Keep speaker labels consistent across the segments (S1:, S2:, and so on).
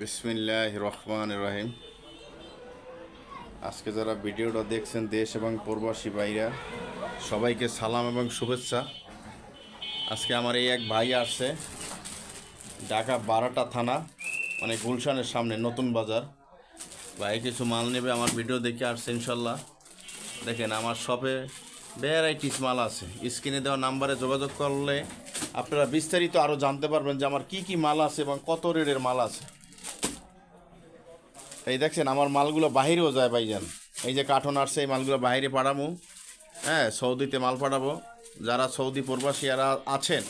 S1: বিসমিল্লাহ রহমান রহিম আজকে যারা ভিডিওটা দেখছেন, দেশ এবং প্রবাসী ভাইরা, সবাইকে সালাম এবং শুভেচ্ছা। আজকে আমার এই এক ভাই আসছে, ঢাকা বারোটা থানা মানে গুলশানের সামনে, নতুন বাজার। ভাই, কিছু মাল নেবে, আমার ভিডিও দেখে আসছে, ইনশাল্লাহ। দেখেন, আমার শপে ভ্যারাইটিস মাল আছে। স্ক্রিনে দেওয়া নাম্বারে যোগাযোগ করলে আপনারা বিস্তারিত আরও জানতে পারবেন যে আমার কি কি মাল আছে এবং কত রেটের মাল আছে। এই দেখছেন, আমার মালগুলো বাহিরেও যায় ভাইজান। এই যে কার্টন আসছে, এই মালগুলো বাইরে পাঠাবো হ্যাঁ সৌদিতে মাল পাঠাবো। যারা সৌদি প্রবাসী যারা আছেন,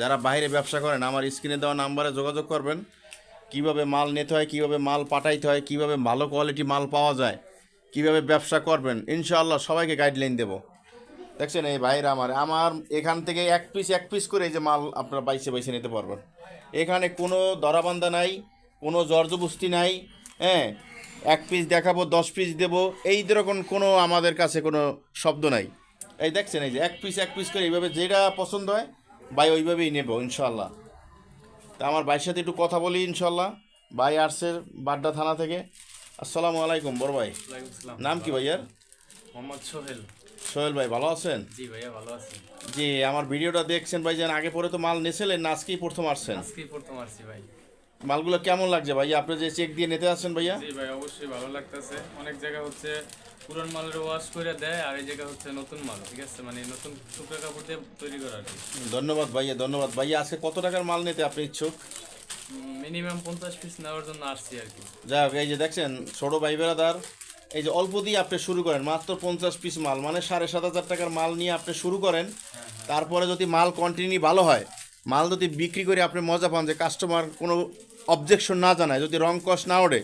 S1: যারা বাইরে ব্যবসা করেন, আমার স্ক্রিনে দেওয়া নাম্বারে যোগাযোগ করবেন। কীভাবে মাল নিতে হয়, কীভাবে মাল পাঠাইতে হয়, কীভাবে ভালো কোয়ালিটি মাল পাওয়া যায়, কীভাবে ব্যবসা করবেন, ইনশাআল্লাহ সবাইকে গাইডলাইন দেবো। দেখছেন, এই ভাইরা আমার আমার এখান থেকে এক পিস এক পিস করে এই যে মাল আপনারা বাইসে বাইসে নিতে পারবেন। এখানে কোনো দরাবান্ধা নাই, কোনো জর্জবস্তি নাই হ্যাঁ এক পিস দেখাবো দশ পিস দেবো এই রকম কোনো আমাদের কাছে কোনো শব্দ নাই। এই দেখছেন এই যে এক পিস এক পিস করে এইভাবে যেটা পছন্দ হয় ভাই ওইভাবেই নেব ইনশাল্লাহ তা আমার ভাইয়ের সাথে একটু কথা বলি ইনশাল্লাহ ভাই আসছে বাড্ডা থানা থেকে। আসসালামু আলাইকুম বড় ভাই। নাম কি ভাইয়ার?
S2: মোহাম্মদ সোহেল।
S1: সোহেল ভাই ভালো আছেন?
S2: জি ভাইয়া ভালো আছি।
S1: জি আমার ভিডিওটা দেখছেন ভাই যেন আগে পরে তো মাল নেছিলেন না আজকেই প্রথম আসছেন।
S2: আজকেই প্রথম আসছি ভাই।
S1: মালগুলো কেমন লাগছে ভাইয়া? আপনি যে চেক দিয়ে নিতে আসছেন ভাইয়া?
S2: জি ভাই অবশ্যই ভালো লাগতেছে। অনেক জায়গা হচ্ছে পুরান মালের ওয়াশ করে দেয় আর এই জায়গা হচ্ছে নতুন মাল ঠিক আছে? মানে নতুন টুকরা কাপড় দিয়ে তৈরি করা আর কি।
S1: ধন্যবাদ ভাইয়া ধন্যবাদ। ভাইয়া আজকে কত টাকার মাল নিতে আপনি ইচ্ছুক?
S2: মিনিমাম পঞ্চাশ পিস নেওয়ার জন্য আসছি আর কি।
S1: যাই হোক এই যে দেখছেন ছোটো ভাই বেড়াদার এই যে অল্প দিয়ে আপনি শুরু করেন মাত্র পঞ্চাশ পিস মাল মানে সাড়ে সাত হাজার টাকার মাল নিয়ে আপনি শুরু করেন। তারপরে যদি মাল কন্টিনিউ ভালো হয় মাল যদি বিক্রি করে আপনি মজা পান যে কাস্টমার কোনো অবজেকশন না জানায়, যদি রং কষ না ওঠে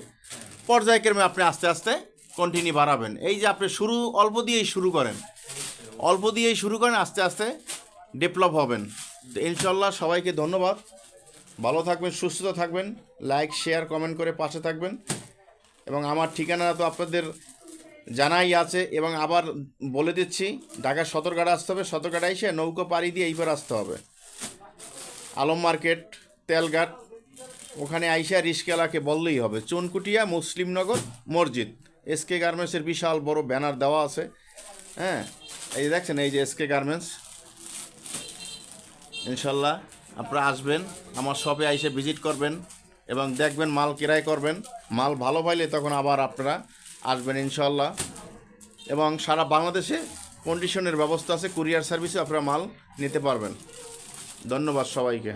S1: পর্যায়ক্রমে আপনি আস্তে আস্তে কন্টিনিউ বাড়াবেন। এই যে আপনি শুরু, অল্প দিয়েই শুরু করেন। অল্প দিয়েই শুরু করেন, আস্তে আস্তে ডেভেলপ হবেন। তো ইনশাল্লাহ সবাইকে ধন্যবাদ। ভালো থাকবেন সুস্থ থাকবেন। লাইক শেয়ার কমেন্ট করে পাশে থাকবেন। এবং আমার ঠিকানা তো আপনাদের জানাই আছে। এবং আবার বলে দিচ্ছি ঢাকা সদরঘাট আসতে হবে। সদরঘাট এসে নৌকো পাড়ি দিয়ে এইবার আসতে হবে। আলম মার্কেট, তেলঘাট, ওখানে আইসা রিস্কেলাকে বললেই হবে। চুনকুটিয়া, মুসলিমনগর, মসজিদ। এসকে গার্মেন্টসের বিশাল বড় ব্যানার দেওয়া আছে। হ্যাঁ এই দেখছেন, এই যে এসকে গার্মেন্টস ইনশাল্লাহ আপনারা আসবেন, আমার শপে আইসে ভিজিট করবেন এবং দেখবেন মাল কিরাই করবেন। মাল ভালো পাইলে তখন আবার আপনারা আসবেন ইনশাল্লাহ। এবং সারা বাংলাদেশে কন্ডিশনের ব্যবস্থা আছে কুরিয়ার সার্ভিসে আপনারা মাল নিতে পারবেন। ধন্যবাদ সবাইকে।